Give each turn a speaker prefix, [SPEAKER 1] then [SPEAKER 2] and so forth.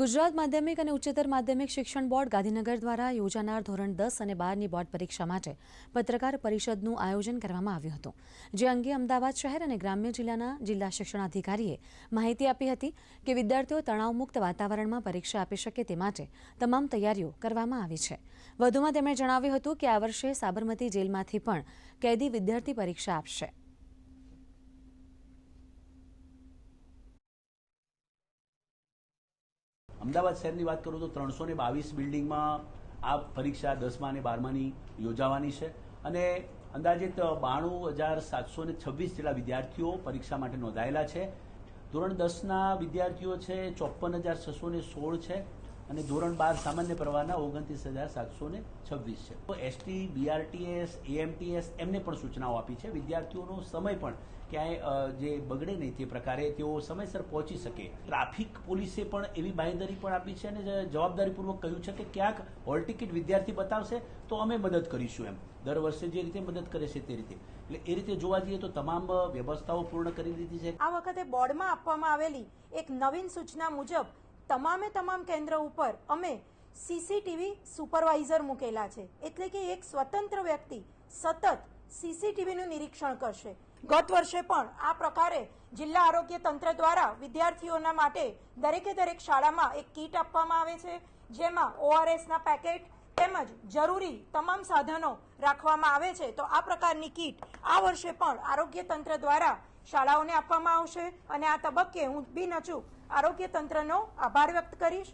[SPEAKER 1] ગુજરાત માધ્યમિક અને ઉચ્ચતર માધ્યમિક શિક્ષણ બોર્ડ ગાંધીનગર દ્વારા યોજાનાર ધોરણ દસ અને બારની બોર્ડ પરીક્ષા માટે પત્રકાર પરિષદનું આયોજન કરવામાં આવ્યું હતું જે અંગે અમદાવાદ શહેર અને ગ્રામ્ય જિલ્લાના જિલ્લા શિક્ષણાધિકારીએ માહિતી આપી હતી કે વિદ્યાર્થીઓ તણાવમુક્ત વાતાવરણમાં પરીક્ષા આપી શકે તે માટે તમામ તૈયારીઓ કરવામાં આવી છે વધુમાં તેમણે જણાવ્યું હતું કે આ વર્ષે સાબરમતી જેલમાંથી પણ કેદી વિદ્યાર્થી પરીક્ષા આપશે
[SPEAKER 2] અમદાવાદ શહેરની વાત કરું તો ત્રણસો ને બાવીસ બિલ્ડિંગમાં આ પરીક્ષા દસમા અને બારમાની યોજાવાની છે અને અંદાજિત બાણું હજાર સાતસો ને છવ્વીસ જેટલા વિદ્યાર્થીઓ પરીક્ષા માટે નોંધાયેલા છે ધોરણ દસના વિદ્યાર્થીઓ છે ચોપન હજાર છસો ને સોળ છે અને ધોરણ બાર સામાન્ય પ્રવાહના ઓગણત્રીસ હજાર સાતસો ને છવ્વીસ છે તો એસટી બીઆરટીએસ એએમટીએસ એમને પણ સૂચનાઓ આપી છે વિદ્યાર્થીઓનો સમય પણ ક્યાંય જે બગડે નહીં તે પ્રકારે તેઓ સમયસર પહોંચી શકે ટ્રાફિક પોલીસે પણ એવી બાંયધરી પણ આપી છે અને જવાબદારીપૂર્વક કહ્યું છે કે ક્યાંક હોલ ટિકિટ વિદ્યાર્થી બતાવશે તો અમે મદદ કરીશું એમ દર વર્ષે જે રીતે મદદ કરે છે તે રીતે એટલે એ રીતે જોવા જઈએ તો તમામ વ્યવસ્થાઓ પૂર્ણ કરી દીધી છે
[SPEAKER 3] આ વખતે બોર્ડમાં આપવામાં આવેલી એક નવીન સૂચના મુજબ તમામે તમામ કેન્દ્ર ઉપર અમે સીસીટીવી સુપરવાઇઝર મૂકેલા છે એટલે કે એક સ્વતંત્ર વ્યક્તિ સતત સીસીટીવીનું નિરીક્ષણ કરશે ગત વર્ષે પણ આ પ્રકારે જિલ્લા આરોગ્ય તંત્ર દ્વારા વિદ્યાર્થીઓના માટે દરેકે દરેક શાળામાં એક કીટ આપવામાં આવે છે જેમાં ઓઆરએસના પેકેટ તેમજ જરૂરી તમામ સાધનો રાખવામાં આવે છે તો આ પ્રકારની કીટ આ વર્ષે પણ આરોગ્ય તંત્ર દ્વારા શાળાઓને આપવામાં આવશે અને આ તબક્કે હું બિન અચૂક આરોગ્ય તંત્રનો આભાર વ્યક્ત કરીશ